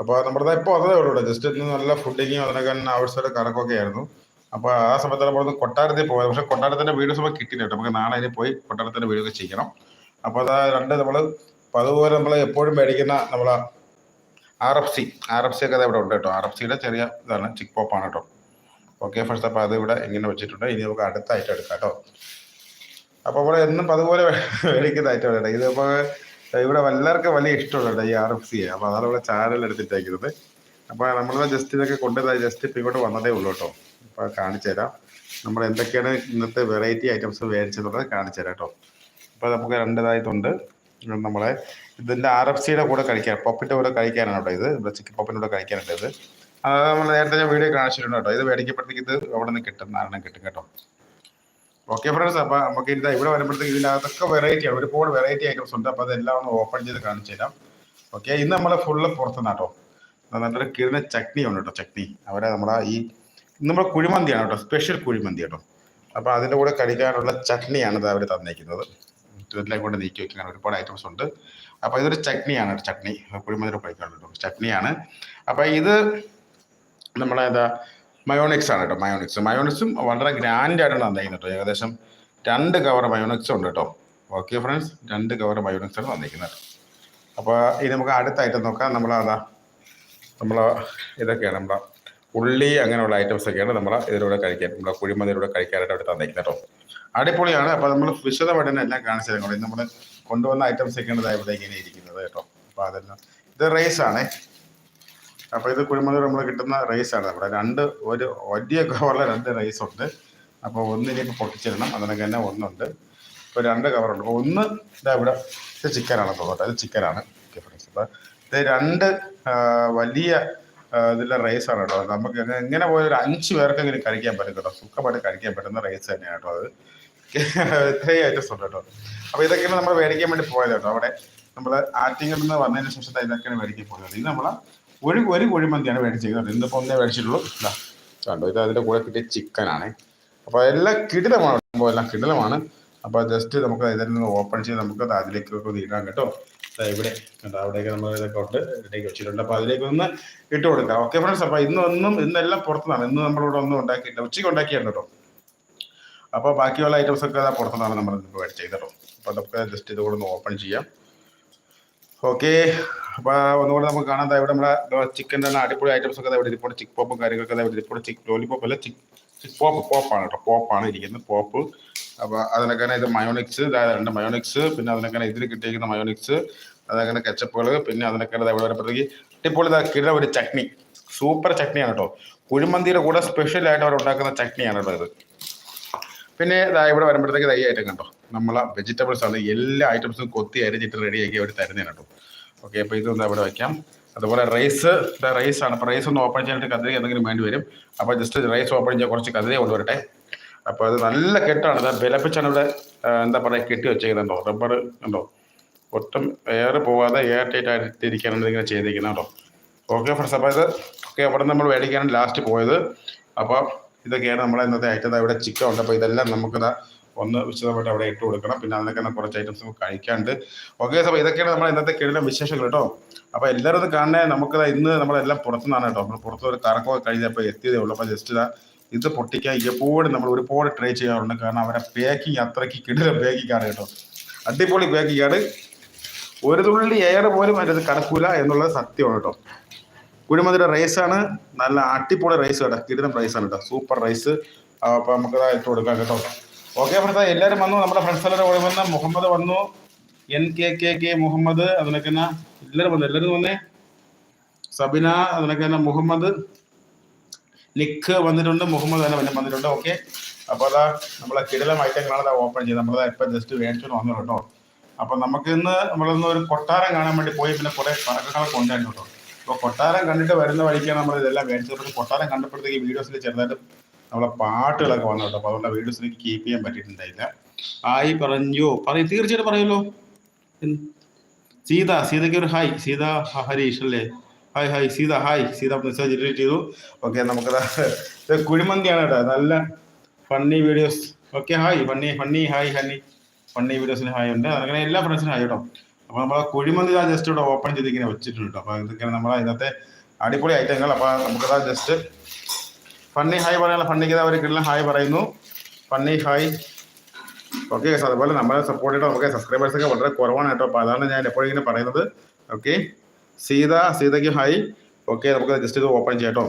അപ്പോൾ നമ്മുടെ ഇപ്പോൾ അതേ ഉള്ളൂ ജസ്റ്റ് ഇന്ന് നല്ല ഫുഡിങ്ങും അതിനൊക്കെ ആവശ്യമായിട്ട് കണക്കൊക്കെ ആയിരുന്നു. അപ്പോൾ ആ സമയത്ത് നമ്മളൊന്ന് കൊട്ടാരത്തിൽ പോയത്. പക്ഷേ കൊട്ടാരത്തിന്റെ വീഡിയോസ് നമുക്ക് കിട്ടിയില്ല കേട്ടോ. നമുക്ക് നാളെ അതിന് പോയി കൊട്ടാരത്തിന്റെ വീഡിയോ ഒക്കെ ചെയ്യണം. അപ്പോൾ അതാ രണ്ട് നമ്മൾ അപ്പോൾ അതുപോലെ നമ്മൾ എപ്പോഴും മേടിക്കുന്ന നമ്മളെ R F C R F C ഒക്കെ ഇവിടെ ഉണ്ട് കേട്ടോ. ആർ എഫ് സിയുടെ ചെറിയ ഇതാണ് ചിക്ക് പോപ്പാണ് കേട്ടോ. ഓക്കെ ഫസ്റ്റ് അപ്പോൾ അത് ഇവിടെ ഇങ്ങനെ വെച്ചിട്ടുണ്ട്. ഇനി നമുക്ക് അടുത്തായിട്ട് എടുക്കാം കേട്ടോ. അപ്പോൾ ഇവിടെ എന്നും അതുപോലെ മേടിക്കുന്ന ഐറ്റം ഇതിപ്പോൾ ഇവിടെ എല്ലാവർക്കും വലിയ ഇഷ്ടമുള്ള ഈ ആർ എഫ് സി അപ്പോൾ അതാണ് ഇവിടെ ചാനൽ എടുത്തിട്ടേക്കുന്നത്. അപ്പോൾ നമ്മൾ ജസ്റ്റ് ഇതൊക്കെ കൊണ്ടുവന്നത് ജസ്റ്റ് ഇപ്പം ഇങ്ങോട്ട് വന്നതേ ഉള്ളൂ കേട്ടോ. അപ്പോൾ കാണിച്ചു തരാം. നമ്മൾ എന്തൊക്കെയാണ് ഇന്നത്തെ വെറൈറ്റി ഐറ്റംസ് മേടിച്ചെന്നുള്ളത് കാണിച്ചു തരാം കേട്ടോ. അപ്പോൾ നമുക്ക് രണ്ടതായിട്ടുണ്ട്. നമ്മളെ ഇതിന്റെ ആർ എഫ് സിയുടെ കൂടെ കഴിക്കാൻ പപ്പിന്റെ കൂടെ കഴിക്കാനാണ് കേട്ടോ ഇത്. ചിക്കൻ പപ്പിന്റെ കൂടെ കഴിക്കാനുണ്ട് ഇത് അത് നമ്മൾ നേരത്തെ ഞാൻ വീഡിയോ കാണിച്ചിട്ടുണ്ട് കേട്ടോ. ഇത് മേടിക്കപ്പെടുത്തേക്ക് ഇത് അവിടെ നിന്ന് കിട്ടും നാരണം കിട്ടും കേട്ടോ. ഓക്കെ ഫ്രണ്ട്സ് അപ്പൊ നമുക്ക് ഇതാ ഇവിടെ വരുമ്പോഴത്തേക്ക് ഇതിനകത്തൊക്കെ വെറൈറ്റി ആണ്. ഒരുപാട് വെറൈറ്റി ഐറ്റംസ് ഉണ്ട്. അപ്പൊ അതെല്ലാം ഒന്ന് ഓപ്പൺ ചെയ്ത് കാണിച്ചു തരാം. ഓക്കെ ഇന്ന് നമ്മൾ ഫുള്ള് പുറത്തുനിന്നാട്ടോ നല്ലൊരു കിഴിഞ്ഞ ചട്നി ഉണ്ട് കേട്ടോ ചട്നി. അവരെ നമ്മളെ ഈ നമ്മുടെ കുഴിമന്തിയാണ് കേട്ടോ സ്പെഷ്യൽ കുഴിമന്തി കേട്ടോ അപ്പൊ അതിന്റെ കൂടെ കഴിക്കാനുള്ള ചട്നിയാണ് അവർ തന്നേക്കുന്നത്. ട്വിറ്ററിലേക്ക് കൊണ്ട് നീക്കി വെക്കാൻ ഒരുപാട് ഐറ്റംസ് ഉണ്ട്. അപ്പോൾ ഇതൊരു ചട്നിയാണ് ചട്നി. കുഴിമന്തിയുടെ കഴിക്കാനുള്ള കേട്ടോ ചട്നിയാണ്. അപ്പോൾ ഇത് നമ്മളെ എന്താ മയോണിക്സ് ആണ് കേട്ടോ മയോണിക്സ് മയോണിക്സും വളരെ ഗ്രാൻഡ് ആയിട്ടാണ് തന്നിരിക്കുന്നത് കേട്ടോ. ഏകദേശം രണ്ട് കവർ മയോണിക്സ് ഉണ്ട് കേട്ടോ. ഓക്കെ ഫ്രണ്ട്സ് രണ്ട് കവർ മയോണിക്സ് ആണ് തന്നിരിക്കുന്നത് അപ്പോൾ ഇനി നമുക്ക് അടുത്ത ഐറ്റം നോക്കാം. നമ്മൾ അതാ നമ്മൾ ഇതൊക്കെയാണ്. നമ്മളെ ഉള്ളി അങ്ങനെയുള്ള ഐറ്റംസ് ഒക്കെയാണ് നമ്മൾ ഇതിലൂടെ കഴിക്കാൻ നമ്മളെ കുഴിമന്തിലൂടെ കഴിക്കാനായിട്ട് അവിടെ തന്നിരിക്കുന്നത് കേട്ടോ. അടിപൊളിയാണ്. അപ്പോൾ നമ്മൾ വിശദമായിട്ട് തന്നെ എല്ലാം കാണിച്ചു തരാം നമ്മൾ കൊണ്ടുവന്ന ഐറ്റംസ് ഒക്കെയാണ് ഇങ്ങനെ ഇരിക്കുന്നത് കേട്ടോ. അപ്പോൾ അതെല്ലാം ഇത് റൈസ് ആണേ. അപ്പോൾ ഇത് കുഴിമന്തി നമ്മൾ കിട്ടുന്ന റൈസ് ആണ്. അവിടെ രണ്ട് ഒരു വലിയ കവറിൽ രണ്ട് റൈസ് ഉണ്ട്. അപ്പോൾ ഒന്ന് ഇനിയിപ്പോൾ പൊട്ടിച്ചിടണം. അതിനൊക്കെ തന്നെ ഒന്നുണ്ട്. ഇപ്പോൾ രണ്ട് കവറുണ്ട് അപ്പോൾ ഒന്ന് ഇതാ ഇവിടെ ഇത് ചിക്കനാണ് തോന്നട്ടെ ഇത് ചിക്കനാണ് ഫ്രണ്ട്സ് അപ്പോൾ ഇത് രണ്ട് വലിയ ഇതിലെ റൈസാണ് കേട്ടോ. നമുക്ക് എങ്ങനെ- പോയ അഞ്ച് പേർക്കെങ്കിലും കഴിക്കാൻ പറ്റും കേട്ടോ. സുഖമായിട്ട് കഴിക്കാൻ പറ്റുന്ന റൈസ് തന്നെയാണ് കേട്ടോ അത്. ഇത്രയും ഐറ്റംസ് ഉണ്ട് കേട്ടോ. അപ്പോൾ ഇതൊക്കെയാണ് നമ്മൾ മേടിക്കാൻ വേണ്ടി പോയത് കേട്ടോ. അവിടെ നമ്മൾ ആറ്റിങ്ങിൽ നിന്ന് വന്നതിന് ശേഷം ഇതൊക്കെയാണ് മേടിക്കാൻ പോയത്. ഇത് നമ്മൾ ഒരു ഒരു കുഴിമന്തിയാണ് മേടിച്ചിരിക്കുന്നത് ഇന്നിപ്പോൾ ഒന്നേ മേടിച്ചിട്ടുള്ളൂ. കണ്ടോ? ഇത് അതിന്റെ കൂടെ കിട്ടിയ ചിക്കനാണ്. അപ്പോൾ എല്ലാം കിടിലമാണ് സംഭവം എല്ലാം കിടിലമാണ്. അപ്പോൾ ജസ്റ്റ് നമുക്ക് ഇതിൽ നിന്ന് ഓപ്പൺ ചെയ്ത് നമുക്ക് അത് അതിലേക്കൊക്കെ ഇടാം കേട്ടോ. ഇവിടെ കണ്ടോ അവിടെയൊക്കെ നമ്മൾ ഇതൊക്കെ ഉണ്ട്. ഇതിലേക്ക് വെച്ചിട്ടുണ്ട്. അപ്പോൾ അതിലേക്ക് ഒന്ന് ഇട്ട് കൊടുക്കാം. ഓക്കെ ഫ്രണ്ട്സ് അപ്പോൾ ഇന്ന് ഒന്നും ഇന്നെല്ലാം പുറത്തുനിന്നാണ്. ഇന്ന് നമ്മളിവിടെ ഒന്നും ഉണ്ടാക്കിയിട്ടില്ല. ഉച്ചയ്ക്ക് ഉണ്ടാക്കിയാണ് കേട്ടോ. അപ്പോൾ ബാക്കിയുള്ള ഐറ്റംസ് ഒക്കെ പുറത്തുനിന്നാണ് നമ്മൾ ഇപ്പോൾ മേടിച്ചത് കേട്ടോ. അപ്പോൾ നമുക്ക് ജസ്റ്റ് ഇത് കൂടെ ഒന്ന് ഓപ്പൺ ചെയ്യാം. ഓക്കെ അപ്പോൾ ഒന്നുകൂടെ നമുക്ക് കാണാം. ഇവിടെ നമ്മുടെ ചിക്കന്റെ തന്നെ അടിപൊളി ഐറ്റംസ് ഒക്കെ ഇവിടെ ഇരിപ്പുണ്ട്. ചിക്ക് പോപ്പും കാര്യങ്ങളൊക്കെ ഇവിടെ ഇരിപ്പുണ്ട്. ചിക്ക് ലോലിപോപ്പ് അല്ല ചിക്ക് ചിക്ക് പോപ്പ് പോപ്പാണ് കേട്ടോ. പോപ്പാണ് ഇരിക്കുന്നത് പോപ്പ് അപ്പോൾ അതിനൊക്കെ ഇത് മയോണിക്സ് രണ്ട് മയോണിക്സ് പിന്നെ അതിനൊക്കെ ഇതിൽ കിട്ടിയിരിക്കുന്ന മയോണിക്സ് അതങ്ങനെ കെച്ചപ്പുകൾ പിന്നെ അതിനൊക്കെ ഇവിടെ വരുമ്പോഴത്തേക്ക് അടിപൊളി കിട ഒരു ചട്നി. സൂപ്പർ ചട്നിയാണ് കേട്ടോ. കുഴിമന്തിയുടെ കൂടെ സ്പെഷ്യലായിട്ട് അവർ ഉണ്ടാക്കുന്ന ചട്നിയാണ് കേട്ടോ ഇത്. പിന്നെ ഇവിടെ വരുമ്പോഴത്തേക്ക് തൈ ഐറ്റം കണ്ടോ? നമ്മളെ വെജിറ്റബിൾസ് ആണ് എല്ലാ ഐറ്റംസും കൊത്തി അരിഞ്ഞിട്ട് റെഡിയാക്കി അവർ തരുന്നതാണ് കേട്ടോ. ഓക്കെ അപ്പോൾ ഇതൊന്ന് അവിടെ വയ്ക്കാം അതുപോലെ റൈസ് റൈസ് ആണ്. അപ്പോൾ റൈസ് ഒന്ന് ഓപ്പൺ ചെയ്യാനായിട്ട് കതിരി എന്തെങ്കിലും വേണ്ടി വരും. അപ്പോൾ ജസ്റ്റ് റൈസ് ഓപ്പൺ ചെയ്യാൻ കുറച്ച് കതിരി കൊണ്ടുവരട്ടെ അപ്പോൾ അത് നല്ല കെട്ടാണ്. ഇത് ബലപ്പിച്ചാണ് ഇവിടെ എന്താ പറയുക കെട്ടി വെച്ചേക്കുന്നുണ്ടോ റബ്ബർ ഉണ്ടോ? ഒട്ടും എയർ പോവാതെ എയർ ടൈറ്റ് ആയിട്ട് ഇരിക്കാനാണ് ഇങ്ങനെ ചെയ്തിരിക്കുന്നത് കേട്ടോ ഓക്കെ ഫ്രണ്ട്സ് അപ്പോൾ ഇത് ഓക്കെ അവിടെ നമ്മൾ മേടിക്കാനാണ് ലാസ്റ്റ് പോയത്. അപ്പോൾ ഇതൊക്കെയാണ് നമ്മളെ ഇന്നത്തെ ഐറ്റം ഇവിടെ ചിക്കൻ ഉണ്ട്. അപ്പോൾ ഇതെല്ലാം നമുക്കിതാ ഒന്ന് വിശദമായിട്ട് അവിടെ ഇട്ട് കൊടുക്കണം. പിന്നെ അതിനൊക്കെ തന്നെ കുറച്ച് ഐറ്റംസ് നമുക്ക് കഴിക്കാണ്ട് ഓക്കെ അപ്പോൾ ഇതൊക്കെയാണ് നമ്മുടെ ഇന്നത്തെ കിഴലും വിശേഷങ്ങൾ കേട്ടോ. അപ്പോൾ എല്ലാവരും ഇത് കാണണേ. നമുക്ക് ഇന്ന് നമ്മളെല്ലാം പുറത്തുനിന്നാണ് കേട്ടോ. നമ്മൾ പുറത്ത് ഒരു കറക്കമൊക്കെ കഴിഞ്ഞപ്പോൾ എത്തിയതേ ഉള്ളൂ. അപ്പോൾ ജസ്റ്റ് ഇതാ ഇത് പൊട്ടിക്കാൻ എപ്പോഴും നമ്മൾ ഒരുപാട് ട്രൈ ചെയ്യാറുണ്ട്. കാരണം അവരെ പാക്കിങ് അത്രയ്ക്ക് കിടിലം പാക്കിംഗ് ആണ് കേട്ടോ. അടിപൊളി പാക്കിംഗ് ആണ്. ഒരു തുള്ളി എയർ പോലും അതിന്റെ കടക്കൂല എന്നുള്ളത് സത്യമാണ് കേട്ടോ. കുഴിമതിയുടെ ആണ്. നല്ല അടിപൊളി റൈസ് കേട്ടോ. കിടിലം ആണ് കേട്ടോ. സൂപ്പർ റൈസ് അപ്പോൾ നമുക്ക് ഇട്ട് കൊടുക്കാം കേട്ടോ. ഓക്കെ ഫ്രണ്ട്സ് എല്ലാവരും വന്നു. നമ്മുടെ ഫ്രണ്ട്സ് എല്ലാവരും കൂടെ വന്ന്. മുഹമ്മദ് വന്നു. N K K K Muhammad അതിനൊക്കെ എല്ലാവരും വന്നു. എല്ലാവരും വന്നേ. സബിന അതിനൊക്കെ മുഹമ്മദ്. നിഖ് വന്നിട്ടുണ്ട്. മുഹമ്മദ് തന്നെ പിന്നെ വന്നിട്ടുണ്ട്. ഓക്കെ അപ്പോൾ അതാ നമ്മളെ കിടലം ഐറ്റങ്ങളാണ് അതാ ഓപ്പൺ ചെയ്ത് നമ്മളതാ ഇപ്പം ജസ്റ്റ് മേടിച്ചോണ്ട് വന്നു കേട്ടോ. അപ്പോൾ നമുക്ക് ഇന്ന് നമ്മളൊന്ന് ഒരു കൊട്ടാരം കാണാൻ വേണ്ടി പോയി. പിന്നെ കുറേ പടക്കങ്ങളൊക്കെ ഉണ്ടായിരുന്നു കേട്ടോ. അപ്പോൾ കൊട്ടാരം കണ്ടിട്ട് വരുന്ന വഴിക്കാണ് നമ്മൾ ഇതെല്ലാം മേടിച്ചത് പക്ഷേ കൊട്ടാരം കണ്ടപ്പോഴത്തേക്ക് വീഡിയോസിൽ ചെറുതായിട്ട് നമ്മളെ പാട്ടുകളൊക്കെ വന്നു കേട്ടോ അപ്പോൾ അതുകൊണ്ട് വീഡിയോസ് എനിക്ക് കീപ്പ് ചെയ്യാൻ പറ്റിയിട്ടുണ്ടായില്ല. ആയി പറഞ്ഞു. പറയും തീർച്ചയായിട്ടും പറയുമല്ലോ. സീത സീതയ്ക്ക് ഒരു ഹായ്. സീത ഹരീഷ് അല്ലേ? Hi hi. Sita hi. Sita message delete ചെയ്തു. ഓക്കെ നമുക്കത് ഇത് കുഴിമന്തിയാണ് കേട്ടോ. നല്ല funny videos okay hi. Funny funny hi honey funny വീഡിയോസിന് hi ഉണ്ട്. അങ്ങനെ എല്ലാ ഫ്രണ്ട്സിനും ഹായ് കേട്ടോ. അപ്പോൾ നമ്മളെ കുഴിമന്തി ജസ്റ്റ് ഇവിടെ ഓപ്പൺ ചെയ്ത് ഇങ്ങനെ വെച്ചിട്ടുണ്ട് കേട്ടോ. അപ്പോൾ ഇതൊക്കെയാണ് നമ്മളെ ഇന്നത്തെ അടിപൊളി ഐറ്റങ്ങൾ അപ്പോൾ നമുക്കതാ ജസ്റ്റ് ഫണ്ണി ഹായ് പറയാനുള്ള ഫണ്ണിക്ക് അവർ കിട്ടുന്ന ഹായ് പറയുന്നു. ഫണ്ണി ഹായ് ഓക്കെ അതുപോലെ നമ്മളെ സപ്പോർട്ട് ചെയ്തിട്ട് നമുക്ക് സബ്സ്ക്രൈബേഴ്സ് ഒക്കെ വളരെ കുറവാണ് കേട്ടോ. അപ്പോൾ അതാണ് ഞാൻ എപ്പോഴും ഇങ്ങനെ പറയുന്നത്. ഓക്കെ സീത സീതയ്ക്ക് ഹായ് ഓക്കെ നമുക്ക് ജസ്റ്റ് ഇത് ഓപ്പൺ ചെയ്യട്ടോ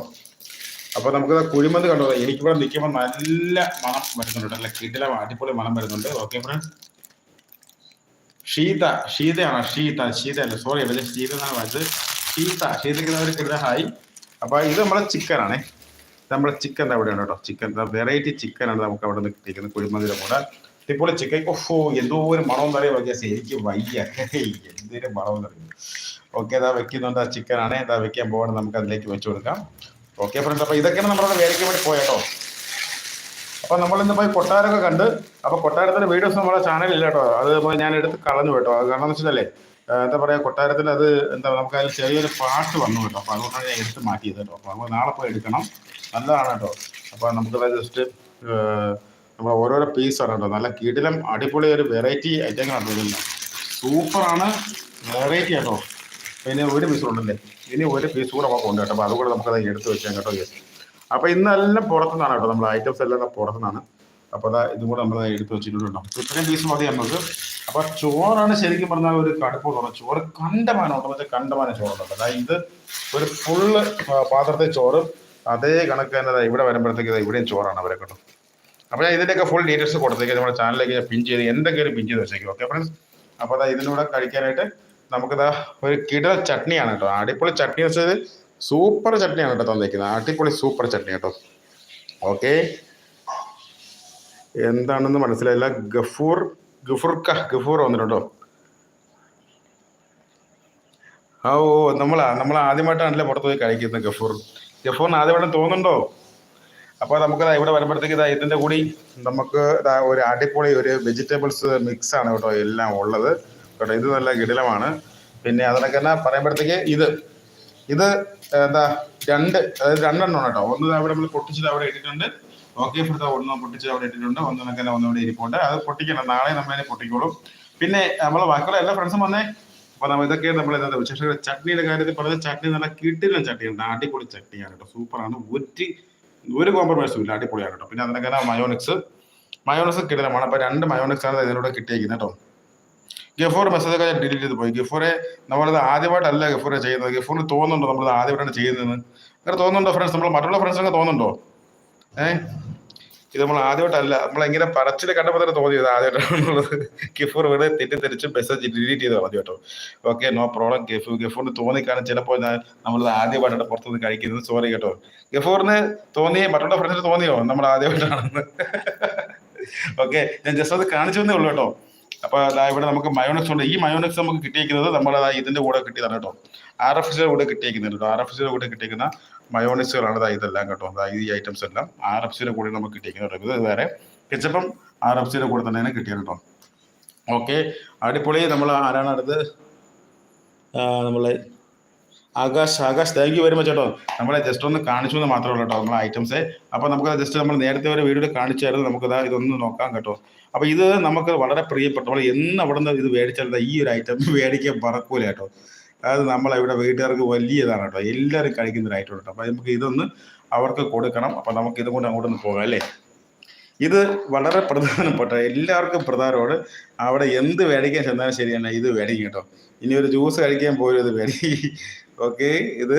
അപ്പോൾ നമുക്ക് കുഴിമന്ത് കണ്ടോ? എനിക്കിവിടെ നിൽക്കുമ്പോൾ നല്ല മണം വരുന്നുണ്ട് നല്ല കീട്ടിലെ അടിപൊളി മണം വരുന്നുണ്ട്. Okay friends Sheetha ഷീതയാണോ? ഷീത ഷീത അല്ല സോറി അല്ലേ ഷീത എന്നാണ് വായിച്ചത് ഷീത ഷീതയ്ക്ക് ഹായ് അപ്പോൾ ഇത് നമ്മുടെ ചിക്കനാണേ നമ്മുടെ ചിക്കൻ അവിടെ ഉണ്ട് കേട്ടോ. ചിക്കൻ വെറൈറ്റി ചിക്കൻ ആണ് നമുക്ക് അവിടെ നിന്ന് കിട്ടിയിരിക്കുന്നത്. കുഴിമന്തിയുടെ കൂടെ. ഇപ്പോൾ ചിക്കൻ ഓഹോ എന്തോ ഒരു മണം അറിയാം വ്യത്യാസം എനിക്ക് വയ്യ. എന്തൊരു മണം തറിയും ഓക്കെ അതാ വെക്കുന്നുണ്ട് ആ ചിക്കനാണ് അതാ വെക്കാൻ പോകണം നമുക്ക് അതിലേക്ക് വെച്ചു കൊടുക്കാം. ഓക്കെ ഫ്രണ്ട്സ് അപ്പോൾ ഇതൊക്കെയാണ് നമ്മളവിടെ വേലയ്ക്ക് വേണ്ടി പോയട്ടോ അപ്പോൾ നമ്മളിന്ന് പോയി കൊട്ടാരൊക്കെ കണ്ട് അപ്പോൾ കൊട്ടാരത്തിന്റെ വീഡിയോസ് നമ്മുടെ ചാനലില്ല കേട്ടോ. അത് ഞാൻ എടുത്ത് കളഞ്ഞു കേട്ടോ. കാരണം വെച്ചാലേ എന്താ പറയുക കൊട്ടാരത്തിൽ അത് എന്താ നമുക്ക് അതിൽ ചെറിയൊരു പാട്ട് വന്നു കേട്ടോ. അപ്പോൾ അതുകൊണ്ടാണ് ഞാൻ എടുത്ത് മാറ്റിയത് കേട്ടോ. അപ്പോൾ നമ്മൾ നാളെ പോയി എടുക്കണം. നല്ലതാണ് കേട്ടോ. അപ്പോൾ നമുക്കത് ജസ്റ്റ് നമ്മൾ ഓരോരോ പീസാണ് കേട്ടോ. നല്ല കിടിലം അടിപൊളി ഒരു വെറൈറ്റി ഐറ്റങ്ങളാണ് ഇതിൽ സൂപ്പറാണ് വെറൈറ്റി കേട്ടോ. ഇനി ഒരു പീസ് ഉണ്ടല്ലേ? ഇനി ഒരു പീസ് കൂടെ നമുക്ക് ഉണ്ട് കേട്ടോ. അപ്പോൾ അതുകൂടെ നമുക്കത് എടുത്ത് വെച്ചാൽ കേട്ടോ. അപ്പോൾ ഇന്നെല്ലാം പുറത്തുനിന്നാണ് കേട്ടോ. നമ്മൾ ഐറ്റംസ് എല്ലാം പുറത്തുനിന്നാണ്. അപ്പോൾ അതാ ഇതും കൂടെ നമ്മൾ എടുത്ത് വെച്ചിട്ടുണ്ട് വെച്ചിട്ടുണ്ടോ ഇത്രയും പീസ് മതി നമുക്ക്. അപ്പോൾ ചോറാണ് ശരിക്കും പറഞ്ഞാൽ ഒരു കടുപ്പ് തുറന്നു ചോറ് കണ്ടമാനം മറ്റേ കണ്ടമാനം ചോറുണ്ട് അതായത് ഇത് ഒരു ഫുള്ള് പാത്രത്തെ ചോറ്. അതേ കണക്ക് തന്നെ ഇവിടെ വരുമ്പോഴത്തേക്ക് ഇവിടെയും ചോറാണ് അവരെ കേട്ടോ അപ്പോൾ ഞാൻ ഇതിന്റെയൊക്കെ ഫുൾ ഡീറ്റെയിൽസ് കൊടുത്തേക്ക്. നമ്മുടെ ചാനലിലേക്ക് ഞാൻ പിൻ ചെയ്ത് എന്തെങ്കിലും പിൻ ചെയ്ത് വെച്ചേക്കും. ഓക്കെ ഫ്രണ്ട്സ് അപ്പോൾ അതാ ഇതിലൂടെ കഴിക്കാനായിട്ട് നമുക്കിതാ ഒരു കിട ചട്നിയാണ് കേട്ടോ. അടിപൊളി ചട്നി വെച്ചത് സൂപ്പർ ചട്നിയാണ് കേട്ടോ തന്നേക്കുന്നത് അടിപൊളി സൂപ്പർ ചട്നി കേട്ടോ. ഓക്കെ എന്താണെന്ന് മനസ്സിലായില്ല. ഗഫൂർ ഗഫൂർക്ക ഗഫൂർ വന്നിട്ടുണ്ടോ? ആ ഓ നമ്മളാ നമ്മൾ ആദ്യമായിട്ടാണല്ലേ പുറത്ത് പോയി കഴിക്കുന്നത് ഗഫൂർ. ഗഫൂറിന് ആദ്യമായിട്ട് തോന്നുന്നുണ്ടോ? അപ്പോൾ നമുക്ക് ഇവിടെ വരുമ്പോഴത്തേക്ക് ഇതാ ഇതിന്റെ കൂടി നമുക്ക് ഒരു അടിപൊളി ഒരു വെജിറ്റബിൾസ് മിക്സ് ആണ് കേട്ടോ എല്ലാം ഉള്ളത്. കേട്ടോ ഇത് നല്ല കിടിലമാണ്. പിന്നെ അതിനൊക്കെ തന്നെ പറയുമ്പോഴത്തേക്ക് ഇത്. ഇത് എന്താ രണ്ട് അതായത് രണ്ടെണ്ണം കേട്ടോ. ഒന്ന് അവിടെ നമ്മൾ പൊട്ടിച്ചിട്ട് അവിടെ ഇട്ടിട്ടുണ്ട്. ഓക്കെ ഫുഡ് ഒന്ന് പൊട്ടിച്ച് അവിടെ ഇട്ടിട്ടുണ്ട്. ഒന്നൊക്കെ ഒന്നുകൂടി ഇരിപ്പുണ്ട്. അത് പൊട്ടിക്കണം നാളെ നമ്മളതിനെ പൊട്ടിക്കോളും. പിന്നെ നമ്മളെ ബാക്കിയുള്ള എല്ലാ ഫ്രണ്ട്സും വന്നേ. അപ്പൊ നമ്മൾ ഇതൊക്കെ നമ്മൾ എന്താ വിശേഷ ചട്നിയുടെ കാര്യത്തിൽ പറഞ്ഞ ചട്നി നല്ല കിട്ടില്ല ചട്നിയുണ്ട് അടിപൊളി ചട്നിയാണ് കേട്ടോ. സൂപ്പറാണ് ഒരു ഒരു കോംപ്രമൈസും ഇല്ല. അടിപൊളിയാണ് കേട്ടോ. പിന്നെ അതിനൊക്കെ മയോണിക്സ് മയോണിക്സ് കിടലമാണ്. അപ്പൊ രണ്ട് മയോണിക്സ് ആണ് ഇതിലൂടെ കിട്ടിയിരിക്കുന്നത് കേട്ടോ. ഗഫൂർ മെസ്സേജ് ഒക്കെ ഡിലീറ്റ് ചെയ്ത് പോയി. ഗഫൂറെ നമ്മളത് ആദ്യമായിട്ടല്ല ഗഫൂറെ ചെയ്യുന്നത്. ഗഫൂറിന് തോന്നുന്നുണ്ടോ നമ്മളത് ആദ്യമായിട്ടാണ് ചെയ്യുന്നത് അങ്ങനെ തോന്നുന്നുണ്ടോ ഫ്രണ്ട്സ് നമ്മൾ മറ്റുള്ള ഫ്രണ്ട്സൊക്കെ തോന്നുന്നുണ്ടോ? ഏഹ് ഇത് നമ്മൾ ആദ്യമായിട്ടല്ല നമ്മൾ എങ്ങനെ പറച്ചിൽ കണ്ടപ്പോൾ തന്നെ തോന്നിയത് ആദ്യമായിട്ടാണെന്നുള്ളത് ഗഫൂർ വീട് തെറ്റിദ്ധരിച്ച് മെസ്സേജ് ഡിലീറ്റ് ചെയ്ത് മതി കേട്ടോ ഓക്കെ നോ പ്രോബ്ലം ഗഫൂർ ഗഫൂറിന് തോന്നിക്കാണ്. ചിലപ്പോൾ ഞാൻ നമ്മൾ ആദ്യമായിട്ടാണ് പുറത്തുനിന്ന് കഴിക്കുന്നത്. സോറി കേട്ടോ. ഗഫൂറിന് തോന്നി മറ്റുള്ള ഫ്രണ്ട്സിന് തോന്നിയോ? നമ്മൾ ആദ്യമായിട്ടാണെന്ന് ഓക്കെ ഞാൻ ജസ്റ്റ് അത് കാണിച്ചു തന്നേ ഉള്ളൂ കേട്ടോ. അപ്പൊ അതാ ഇവിടെ നമുക്ക് മയോണക്സ് ഉണ്ട്. ഈ മയോണക്സ് നമുക്ക് കിട്ടിയിരിക്കുന്നത് നമ്മൾ ഇതിന്റെ കൂടെ കിട്ടിയതാണ് കേട്ടോ. ആർ എഫ് സിയുടെ കൂടെ കിട്ടിയിരിക്കുന്നത് കേട്ടോ. ആർ എഫ് സിയുടെ കൂടെ കിട്ടിയിരിക്കുന്ന മയോണക്സുകളാണ് ഇതാ ഇതെല്ലാം കേട്ടോ. അതായത് ഈ ഐറ്റംസ് എല്ലാം ആർ എഫ് സിയുടെ കൂടെ നമുക്ക് കിട്ടിയിരിക്കുന്നത് കേട്ടോ. ഇത് വേറെ കെച്ചപ്പം ആർ എഫ് സിയുടെ കൂടെ തന്നെയാണ് കിട്ടിയത് കേട്ടോ. ഓക്കെ അടിപൊളി. നമ്മൾ ആരാണ് അടുത്ത്? നമ്മളെ Akash Akash thank you very much കേട്ടോ. നമ്മളെ ജസ്റ്റ് ഒന്ന് കാണിച്ചു എന്ന് മാത്രമേ ഉള്ളൂ കേട്ടോ നമ്മളെ ഐറ്റംസ് അപ്പോൾ നമുക്ക് ജസ്റ്റ് നമ്മൾ നേരത്തെ ഒരു വീഡിയോ കാണിച്ചായിരുന്നു. നമുക്ക് ഇതാ ഇതൊന്ന് നോക്കാം കേട്ടോ. അപ്പോൾ ഇത് നമുക്ക് വളരെ പ്രിയപ്പെട്ട നമ്മൾ എന്ന് അവിടെ നിന്ന് ഇത് മേടിച്ചാൽ ഈ ഒരു ഐറ്റം മേടിക്കാൻ പറക്കൂല കേട്ടോ. അതായത് നമ്മളെ ഇവിടെ വീട്ടുകാർക്ക് വലിയതാണ് കേട്ടോ. എല്ലാവരും കഴിക്കുന്ന ഒരു ഐറ്റം കേട്ടോ. അപ്പോൾ നമുക്ക് ഇതൊന്ന് അവർക്ക് കൊടുക്കണം. അപ്പോൾ നമുക്ക് ഇതും കൊണ്ട് അങ്ങോട്ടൊന്ന് പോകാം അല്ലേ? ഇത് വളരെ പ്രധാനപ്പെട്ട എല്ലാവർക്കും പ്രധാനമാണ്. അവിടെ എന്ത് മേടിക്കാൻ ചെന്നാലും ശരിയാണ് ഇത് മേടിക്കും കേട്ടോ. ഇനി ഒരു ജ്യൂസ് കഴിക്കാൻ പോലും ഇത് മേടിക്കും ഓക്കെ ഇത്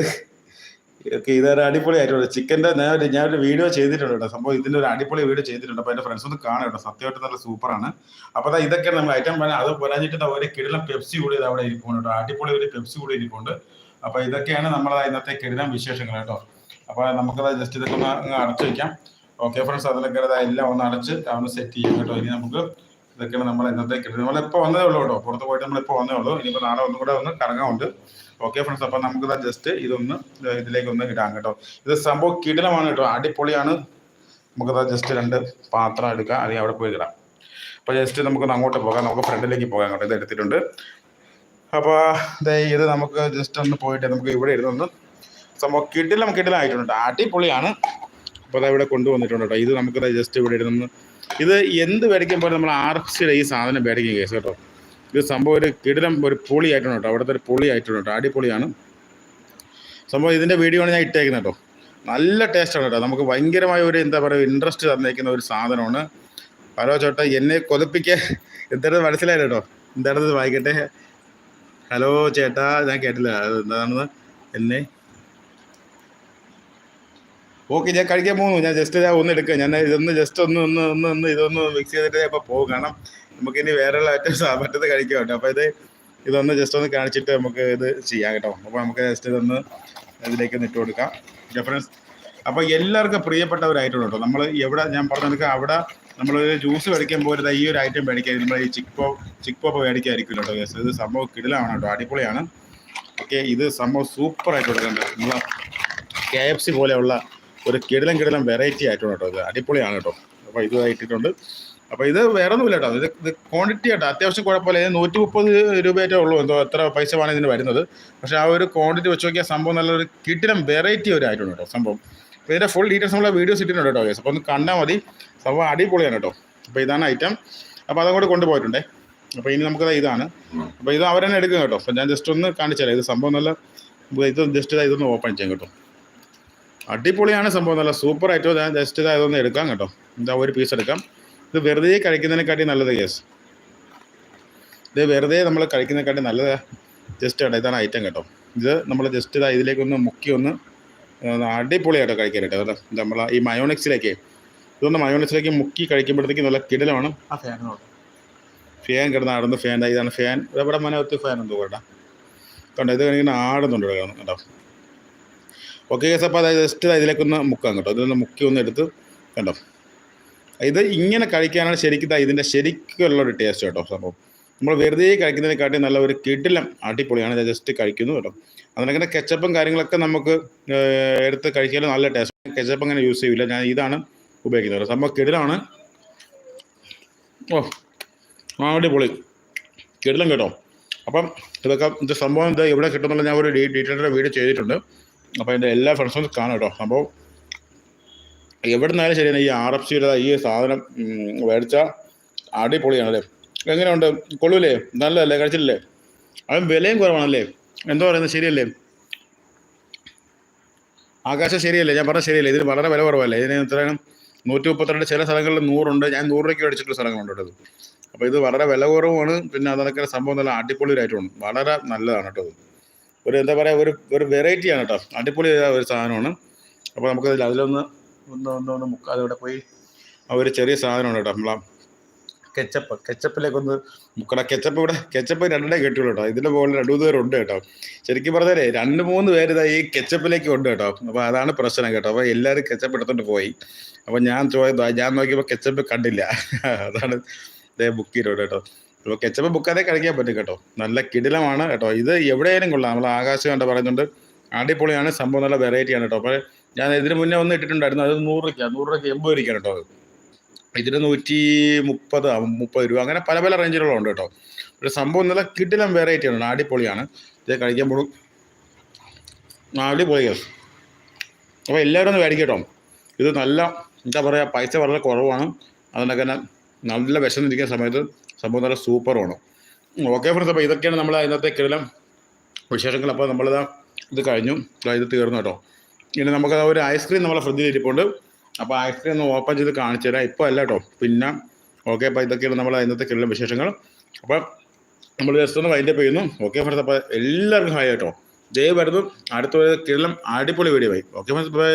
ഓക്കെ ഇതൊരു അടിപൊളി ആയിട്ടുണ്ട് ചിക്കന്റെ ഞാൻ ഒരു- ഞാനൊരു വീഡിയോ ചെയ്തിട്ടുണ്ട് കേട്ടോ. സംഭവം ഇതിന്റെ ഒരു അടിപൊളി വീഡിയോ ചെയ്തിട്ടുണ്ട്. അപ്പോൾ എന്റെ ഫ്രണ്ട്സ് ഒന്ന് കാണാം കേട്ടോ. സത്യമായിട്ട് നല്ല സൂപ്പറാണ് അപ്പോൾ ഇതൊക്കെ നമ്മൾ ഐറ്റം പറഞ്ഞാൽ അത് പോരാഞ്ഞിട്ട് ദാ ഒരു കിടിലം പെപ്സി കൂടി ഇത് അവിടെ ഇരിപ്പുണ്ട് കേട്ടോ. അടിപൊളി ഒരു പെപ്സി കൂടി ഇരിപ്പുണ്ട്. അപ്പോൾ ഇതൊക്കെയാണ് നമ്മളെ ഇന്നത്തെ കിടിലം വിശേഷങ്ങൾ കേട്ടോ. അപ്പോൾ നമുക്കത് ജസ്റ്റ് ഇതൊക്കെ ഒന്ന് അടച്ചു വയ്ക്കാം ഓക്കെ ഫ്രണ്ട്സ് അതിലൊക്കെ എല്ലാം ഒന്ന് അടച്ച് ഒന്ന് സെറ്റ് ചെയ്യാം കേട്ടോ. ഇനി നമുക്ക് ഇതൊക്കെയാണ് നമ്മൾ ഇന്നത്തെ കിട്ടുന്നത് നമ്മളിപ്പോൾ വന്നതേ ഉള്ളൂ കേട്ടോ. പുറത്ത് പോയിട്ട് നമ്മളിപ്പോൾ വന്നേ ഉള്ളൂ. ഇനിയിപ്പോൾ നാളെ ഒന്നും കൂടെ ഒന്ന് കറങ്ങാനുണ്ട്. ഓക്കെ ഫ്രണ്ട്സ് അപ്പം നമുക്ക് ഇതാ ജസ്റ്റ് ഇതൊന്ന് ഇതിലേക്ക് ഒന്ന് ഇടാം കേട്ടോ. ഇത് സംഭവം കിടിലമാണ് കേട്ടോ. അടിപൊളിയാണ്. നമുക്കിതാ ജസ്റ്റ് രണ്ട് പാത്രം എടുക്കാം. അല്ലെങ്കിൽ അവിടെ പോയി ഇടാം. അപ്പോൾ ജസ്റ്റ് നമുക്ക് അങ്ങോട്ട് പോകാം. നമുക്ക് ഫ്രണ്ടിലേക്ക് പോകാം കേട്ടോ. ഇത് എടുത്തിട്ടുണ്ട്. അപ്പോൾ ഇത് നമുക്ക് ജസ്റ്റ് ഒന്ന് പോയിട്ട് നമുക്ക് ഇവിടെ ഇരുന്നൊന്ന് സംഭവം കിടിലം കിടിലായിട്ടുണ്ട്. അടിപൊളിയാണ്. അപ്പോൾ ഇവിടെ കൊണ്ടുവന്നിട്ടുണ്ട് കേട്ടോ. ഇത് നമുക്ക് ജസ്റ്റ് ഇവിടെ ഇരുന്ന് ഇത് എന്ത് മേടിക്കുമ്പോൾ നമ്മൾ ആർ ഈ സാധനം മേടിക്കും കേസ് കേട്ടോ. ഇത് സംഭവം ഒരു കിടിലം ഒരു പൊളിയായിട്ടുണ്ട് കേട്ടോ. അവിടുത്തെ ഒരു പൊളിയായിട്ടുണ്ട് കേട്ടോ. അടിപൊളിയാണ്. സംഭവം ഇതിന്റെ വീഡിയോ ആണ് ഞാൻ ഇട്ടേക്കുന്നത് കേട്ടോ. നല്ല ടേസ്റ്റാണ് കേട്ടോ. നമുക്ക് ഭയങ്കരമായ ഒരു എന്താ പറയുക ഇൻട്രസ്റ്റ് തന്നേക്കുന്ന ഒരു സാധനമാണ്. ഹലോ ചേട്ടാ എന്നെ കൊതിപ്പിക്കാൻ എന്താണെന്ന് മനസ്സിലായില്ല കേട്ടോ. എന്താണെന്ന് വായിക്കട്ടെ. ഹലോ ചേട്ടാ ഞാൻ കേട്ടില്ല. എന്താണെന്ന്? എന്നെ? ഓക്കെ ഞാൻ കഴിക്കാൻ പോകുന്നു. ഞാൻ ജസ്റ്റ് ഞാൻ ഒന്ന് എടുക്കുക. ഞാൻ ഇതൊന്ന് ജസ്റ്റ് ഒന്ന് ഒന്ന് ഒന്ന് ഒന്ന് ഇതൊന്ന് മിക്സ് ചെയ്തിട്ട് ഇപ്പോൾ പോകും. കാരണം നമുക്ക് ഇനി വേറെയുള്ള ഐറ്റംസ് മറ്റത് കഴിക്കാം കേട്ടോ അപ്പോൾ ഇത് ഇതൊന്ന് ജസ്റ്റ് ഒന്ന് കാണിച്ചിട്ട് നമുക്ക് ഇത് ചെയ്യാം കേട്ടോ. അപ്പോൾ നമുക്ക് ജസ്റ്റ് ഇതൊന്ന് ഇതിലേക്ക് ഒന്ന് ഇട്ട് കൊടുക്കാം. ഡിഫറൻസ് അപ്പോൾ എല്ലാവർക്കും പ്രിയപ്പെട്ടവരായിട്ടുണ്ട് കേട്ടോ. നമ്മൾ എവിടെ ഞാൻ പറഞ്ഞു നിനക്ക് അവിടെ നമ്മൾ ജ്യൂസ് മേടിക്കാൻ പോലും ഈ ഒരു ഐറ്റം മേടിക്കാൻ നമ്മൾ ഈ ചിക്ക് പോ ചിക്ക് പോപ്പ് മേടിക്കായിരിക്കും കേട്ടോ യെസ് ഇത് സംഭവം കിടിലാണ് കേട്ടോ. അടിപൊളിയാണ്. ഓക്കെ ഇത് സംഭവം സൂപ്പർ ആയിട്ട് കൊടുക്കുന്നുണ്ട് നമ്മൾ കെ എഫ് സി പോലെയുള്ള ഒരു കിടിലം കിടിലം വെറൈറ്റി ആയിട്ടുണ്ട് കേട്ടോ ഇത്. അടിപൊളിയാണ് കേട്ടോ. അപ്പോൾ ഇത് ഇട്ടിട്ടുണ്ട്. അപ്പോൾ ഇത് വേറെ ഒന്നുമില്ല കേട്ടോ. ഇത് ഇത് ക്വാണ്ടിറ്റി ആട്ടോ. അത്യാവശ്യം കുഴപ്പമില്ല. ഇത് നൂറ്റി മുപ്പത് രൂപയായിട്ടേ ഉള്ളൂ. എന്തോ എത്ര പൈസ വേണം ഇതിന് വരുന്നത്. പക്ഷെ ആ ഒരു ക്വാണ്ടിറ്റി വെച്ച് നോക്കിയാൽ സംഭവം നല്ലൊരു കിടിലം വെറൈറ്റി ഒരു ആയിട്ടുണ്ട് കേട്ടോ സംഭവം. അപ്പോൾ ഇതിന്റെ ഫുൾ ഡീറ്റെയിൽസ് നമ്മളെ വീഡിയോസ് ഇട്ടിട്ടുണ്ട് കേട്ടോ. അപ്പോൾ ഒന്ന് കണ്ടാൽ മതി. സംഭവം അടിപൊളിയാണ് കേട്ടോ. അപ്പോൾ ഇതാണ് ഐറ്റം അപ്പോൾ അതങ്ങോട്ട് കൊണ്ടുപോയിട്ടുണ്ടേ. അപ്പോൾ ഇനി നമുക്കത് ഇതാണ്. അപ്പോൾ ഇത് അവർ തന്നെ എടുക്കും കേട്ടോ. അപ്പോൾ ഞാൻ ജസ്റ്റ് ഒന്ന് കാണിച്ചു തരാം. ഇത് സംഭവം നല്ല ഇത് ജസ്റ്റ് ഇതൊന്ന് ഓപ്പൺ ചെയ്യാം കേട്ടോ. അടിപൊളിയാണ് സംഭവം. നല്ല സൂപ്പർ ആയിട്ടോ ഞാൻ ജസ്റ്റ് ഇതാ ഇതൊന്ന് എടുക്കാം കേട്ടോ. എന്താ ഒരു പീസ് എടുക്കാം. ഇത് വെറുതെ കഴിക്കുന്നതിനെക്കാട്ടി നല്ലത് കേസ് ഇത് വെറുതെ നമ്മൾ കഴിക്കുന്നതിനെക്കാട്ടി നല്ലത് ജസ്റ്റ് കേട്ടോ ഇതാണ് ഐറ്റം കേട്ടോ. ഇത് നമ്മൾ ജസ്റ്റ് ഇതാ ഇതിലേക്കൊന്ന് മുക്കി ഒന്ന് അടിപൊളിയായിട്ട് കഴിക്കാനായിട്ട്. കേട്ടോ നമ്മൾ ഈ മയോണിക്സിലേക്ക് ഇതൊന്ന് മയോണിക്സിലേക്ക് മുക്കി കഴിക്കുമ്പോഴത്തേക്ക് നല്ല കിടലാണ് ആ ഫാൻ ഫാൻ കിടന്ന് ആടുന്ന ഫാൻ ഇതാണ് ഫാൻ ഇവിടെ മന ഒത്തിരി ഫാൻ എന്തോ കേട്ടോ കണ്ടോ ഇത് ഇങ്ങനെ ആടുന്നുണ്ട് കേട്ടോ ഓക്കെ കേസ് അപ്പോൾ അതായത് ജസ്റ്റ് ഇതിലേക്കൊന്ന് മുക്കാം കേട്ടോ. ഇതിലൊന്ന് മുക്കി ഒന്ന് എടുത്ത് കണ്ടോ? ഇത് ഇങ്ങനെ കഴിക്കാനാണ് ശരിക്കും ഇതിന്റെ ശരിക്കുള്ള ഒരു ടേസ്റ്റ് കേട്ടോ സംഭവം. നമ്മൾ വെറുതെ കഴിക്കുന്നതിനെക്കാട്ടി നല്ല ഒരു കിടിലം അടിപൊളിയാണ്. ജസ്റ്റ് കഴിക്കുന്നു കേട്ടോ. അതിനങ്ങനെ കെച്ചപ്പും കാര്യങ്ങളൊക്കെ നമുക്ക് എടുത്ത് കഴിക്കാൻ നല്ല ടേസ്റ്റ് കെച്ചപ്പ് അങ്ങനെ യൂസ് ചെയ്യില്ല ഞാൻ ഇതാണ് ഉപയോഗിക്കുന്നത്. സംഭവം കിടിലാണ്. ഓ അടിപൊളി. കിടിലം കേട്ടോ. അപ്പം ഇതൊക്കെ ഇത് സംഭവം ഇത് എവിടെ കിട്ടുന്നുള്ള ഞാൻ ഒരു ഡീറ്റെയിൽഡ് വീഡിയോ ചെയ്തിട്ടുണ്ട്. അപ്പോൾ എന്റെ എല്ലാ ഫ്രണ്ട്സും കാണാം കേട്ടോ. സംഭവം എവിടെ നിന്നാലും ശരിയാണ് ഈ ആർ എഫ് സിയുടെ ഈ സാധനം മേടിച്ച അടിപൊളിയാണല്ലേ? എങ്ങനെയുണ്ട്? കൊള്ളൂലേ? നല്ലതല്ലേ? കഴിച്ചില്ലേ അവൻ വിലയും കുറവാണല്ലേ? എന്തോ പറയുന്നത്? ശരിയല്ലേ? ആകാശം ശരിയല്ലേ? ഞാൻ പറഞ്ഞ ശരിയല്ലേ? ഇതിന് വളരെ വില കുറവല്ലേ? ഇതിന് ഇത്രയും നൂറ്റി മുപ്പത്തിരണ്ട് ചില സ്ഥലങ്ങളിൽ നൂറുണ്ട്. ഞാൻ നൂറ് രൂപയ്ക്ക് മേടിച്ചിട്ടുള്ള സ്ഥലങ്ങളുണ്ട് കേട്ടോ ഇത്. അപ്പോൾ ഇത് വളരെ വില കുറവാണ് പിന്നെ അതൊക്കെ സംഭവം നല്ല അടിപൊളിയായിട്ടുണ്ട് വളരെ നല്ലതാണ് കേട്ടോ ഒരു എന്താ പറയുക ഒരു ഒരു വെറൈറ്റിയാണ് കേട്ടോ. അടിപൊളി ഒരു സാധനമാണ്. അപ്പോൾ നമുക്ക് അതിലൊന്ന് ഒന്ന് ഒന്ന് ഒന്ന് മുക്കാതെ ഇവിടെ പോയി. ഒരു ചെറിയ സാധനമാണ് കേട്ടോ നമ്മളാ കെച്ചപ്പ് കെച്ചപ്പിലേക്കൊന്ന് മുക്കട കെച്ചപ്പ് ഇവിടെ കെച്ചപ്പ് രണ്ടേ കെട്ടുള്ളൂ കേട്ടോ. ഇതിന്റെ മുകളിൽ രണ്ടു മൂന്ന് പേരുണ്ട് കേട്ടോ. ശരിക്കും പറഞ്ഞാലേ രണ്ട് മൂന്ന് പേര് ഇതാ ഈ കെച്ചപ്പിലേക്ക് ഉണ്ട് കേട്ടോ. അപ്പോൾ അതാണ് പ്രശ്നം കേട്ടോ. അപ്പോൾ എല്ലാവരും കെച്ചപ്പ് എടുത്തോണ്ട് പോയി. അപ്പോൾ ഞാൻ ചോദിച്ചു ഞാൻ നോക്കിയപ്പോൾ കെച്ചപ്പ് കണ്ടില്ല. അതാണ് ഇതേ ബുക്ക് ചെയ്തോ കേട്ടോ. അപ്പോൾ കെച്ചപ്പ് ബുക്കാതെ കഴിക്കാൻ പറ്റും കേട്ടോ. നല്ല കിടിലമാണ് കേട്ടോ. ഇത് എവിടെയായാലും കൊള്ളാം. നമ്മൾ ആകാശം കണ്ട പറയുന്നുണ്ട്. അടിപൊളിയാണ്. സംഭവം നല്ല വെറൈറ്റിയാണ് കേട്ടോ. അപ്പോൾ ഞാൻ ഇതിന് മുന്നേ ഒന്ന് ഇട്ടിട്ടുണ്ടായിരുന്നു. അത് നൂറ് രൂപയ്ക്കാണ് നൂറ് രൂപയ്ക്ക് എൺപത് രൂപയ്ക്കാണ് കേട്ടോ ഇതിന് നൂറ്റി മുപ്പത് മുപ്പത് രൂപ അങ്ങനെ പല പല റേഞ്ചിലുണ്ട് കേട്ടോ. ഒരു സംഭവം നല്ല കിടിലം വെറൈറ്റിയാണ് അടിപൊളിയാണ്. ഇത് കഴിക്കുമ്പോഴും അടിപൊളി കേസ്. അപ്പോൾ എല്ലാവരും ഒന്ന് മേടിക്കട്ടോ ഇത് നല്ല എന്താ പറയുക പൈസ വളരെ കുറവാണ്. അതുകൊണ്ടൊക്കെ തന്നെ നല്ല വിശന്നിരിക്കുന്ന സമയത്ത് സംഭവം നല്ല സൂപ്പറുമാണ് ഓക്കെ ഫ്രണ്ട്സ് അപ്പോൾ ഇതൊക്കെയാണ് നമ്മൾ ഇന്നത്തെ കിടിലം വിശേഷങ്ങൾ. അപ്പോൾ നമ്മളിതാ ഇത് കഴിഞ്ഞു. ഇത് തീർന്നു കേട്ടോ. ഇനി നമുക്ക് ഒരു ഐസ്ക്രീം നമ്മളെ ഫ്രിഡ്ജിൽ ഇരിപ്പുണ്ട്. അപ്പോൾ ഐസ്ക്രീം ഒന്ന് ഓപ്പൺ ചെയ്ത് കാണിച്ചു തരാം. ഇപ്പോൾ അല്ല കേട്ടോ പിന്നെ ഓക്കെ അപ്പോൾ ഇതൊക്കെയാണ് നമ്മളെ ഇന്നത്തെ കിടലം വിശേഷങ്ങൾ. അപ്പോൾ നമ്മൾ ജസ്റ്റ് ഒന്ന് വൈൻഡപ്പ് ചെയ്യുന്നു. ഓക്കെ ഫ്രണ്ട്സ് അപ്പോൾ എല്ലാവർക്കും ഹായ് കേട്ടോ ജയ് വരുന്നു. അടുത്ത കിടലം അടിപൊളി വീഡിയോ ആയി. Okay friends bye